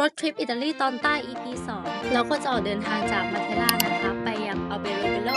รถทริปอิตาลีตอนใต้ EP 2 เราก็จะออกเดินทางจากมาเทล่านะคะ ไปยังอัลเบโรเบโล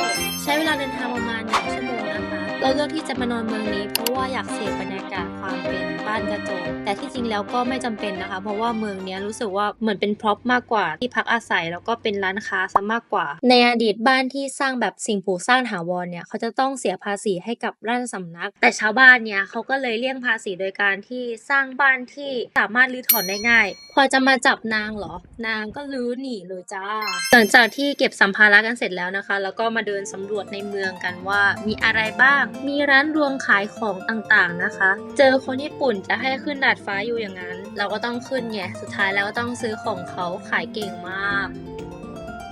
ใช้เวลาเดินทางประมาณ1ชั่วโมงนะคะ เราเลือกที่จะมานอนเมืองนี้เพราะว่าอยากเสพบรรยากาศความเป็นานกระโจมแต่ที่จริงแล้วก็ไม่จำเป็นนะคะ เพราะว่าเมืองนี้รู้สึกว่าเหมือนเป็นพร็อพมากกว่าที่พักอาศัยแล้วก็เป็นร้านค้าซะมากกว่า ในอดีตบ้านที่สร้างแบบสิ่งปลูกสร้างถาวรเนี่ยเขาจะต้องเสียภาษีให้กับราชสำนัก แต่ชาวบ้านเนี่ยเขาก็เลยเลี่ยงภาษีโดยการที่สร้างบ้านที่สามารถรื้อถอนได้ง่าย พอจะมาจับนางเหรอ นางก็รื้อหนีเลยจ้า หลังจากที่เก็บสัมภาระกันเสร็จแล้วนะคะ แล้วก็มาเดินสำรวจในเมืองกันว่ามีอะไรบ้าง มีร้านรวงขายของต่างๆนะคะ เจอคนญี่ปุ่นจะให้ขึ้นดาดฟ้าอยู่อย่างนั้น เราก็ต้องขึ้นไงสุดท้ายแล้วก็ต้องซื้อของเขาขายเก่งมาก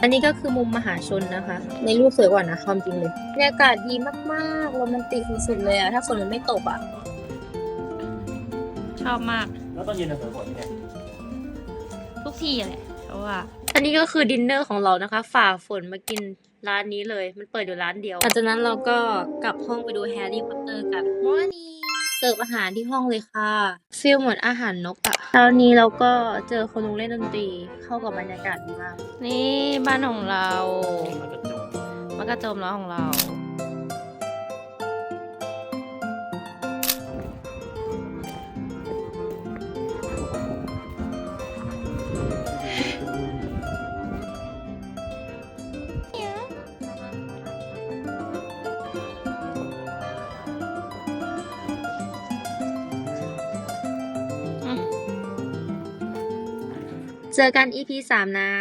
อันนี้ก็คือมุมมหาชนนะคะ ในรูปสวยกว่านะความจริงเลยบรรยากาศดีมากๆโรแมนติกสุดๆเลยอะถ้าฝนมันไม่ตกอะชอบมาก แล้วตอนเย็นเราสวยกว่าที่เนี่ยทุกทีแหละเพราะว่าอันนี้ก็คือดินเนอร์ของเรานะคะ ฝ่าฝนมากินร้านนี้เลย มันเปิดอยู่ร้านเดียวหลังจากนั้นเราก็กลับห้องไปดูแฮร์รี่พอตเตอร์กันมอร์นิ่ง เสิร์ฟอาหารที่ห้องเลยค่ะฟิลเหมือนอาหารนกอะเช้านี้เราก็เจอคนลงเล่นดนตรีเข้ากับบรรยากาศดีมาก นี่บ้านของเรามันก็จบมันกระโจมล้อของเรา เจอกัน EP 3นะ